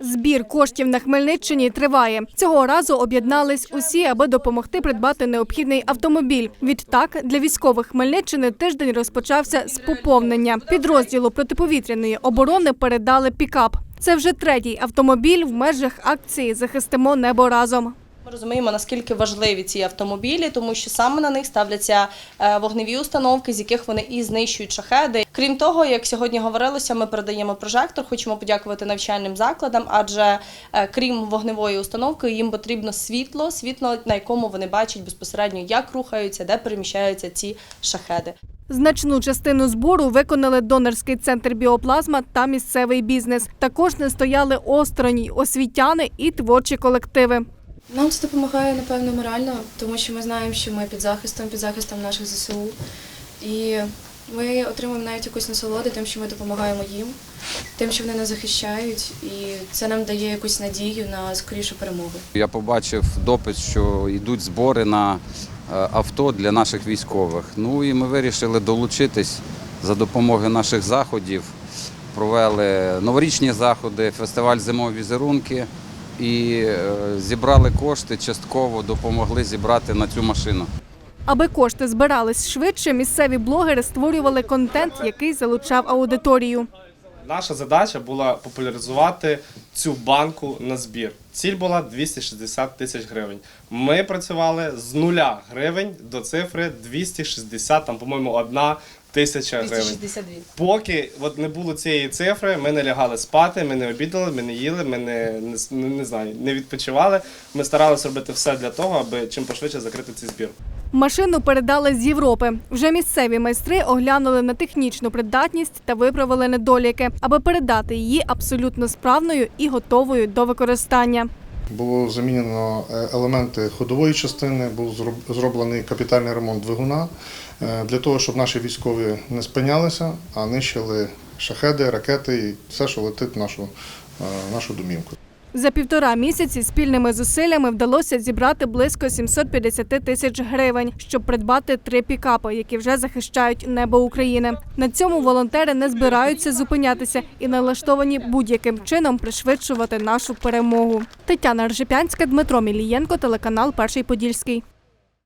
Збір коштів на Хмельниччині триває. Цього разу об'єднались усі, аби допомогти придбати необхідний автомобіль. Відтак для військових Хмельниччини тиждень розпочався з поповнення. Підрозділу протиповітряної оборони передали пікап. Це вже третій автомобіль в межах акції Захистимо небо разом. Ми розуміємо, наскільки важливі ці автомобілі, тому що саме на них ставляться е, вогневі установки, з яких вони і знищують шахеди. Крім того, як сьогодні говорилося, ми передаємо прожектор. Хочемо подякувати навчальним закладам, адже е, крім вогневої установки, їм потрібно світло, світло, на якому вони бачать безпосередньо, як рухаються, де переміщаються ці шахеди. Значну частину збору виконали донорський центр біоплазма та місцевий бізнес. Також не стояли осторонь освітяни і творчі колективи. Нам це допомагає, напевно, морально, тому що ми знаємо, що ми під захистом, під захистом наших ЗСУ. І ми отримуємо навіть якусь насолоду тим, що ми допомагаємо їм, тим, що вони нас захищають, і це нам дає якусь надію на скорішу перемогу. Я побачив допис, що йдуть збори на е, авто для наших військових. Ну і ми вирішили долучитись за допомогою наших заходів. Провели новорічні заходи, фестиваль зимові візерунки і е, зібрали кошти, частково допомогли зібрати на цю машину. Аби кошти збирались швидше, місцеві блогери створювали контент, який залучав аудиторію. Наша задача була популяризувати цю банку на збір. Ціль була 260 тисяч гривень. Ми працювали з нуля гривень до цифри 260, там, по-моєму, одна тисяча гривень. 262. Поки от не було цієї цифри, ми не лягали спати, ми не обідали, ми не їли, ми не, не, не, не знаю, не відпочивали. Ми старалися робити все для того, аби чим пошвидше закрити цей збір. Машину передали з Європи. Вже місцеві майстри оглянули на технічну придатність та виправили недоліки, аби передати її абсолютно справною і готовою до використання. Було замінено е, елементи ходової частини, був зроблений капітальний ремонт двигуна е, для того, щоб наші військові не спинялися, а нищили шахеди, ракети і все, що летить в нашу, е, нашу домівку. За півтора місяці спільними зусиллями вдалося зібрати близько 750 тисяч гривень, щоб придбати три пікапи, які вже захищають небо України. На цьому волонтери не збираються зупинятися і налаштовані будь-яким чином пришвидшувати нашу перемогу. Тетяна Ржепянська, Дмитро Мілієнко, телеканал Перший Подільський.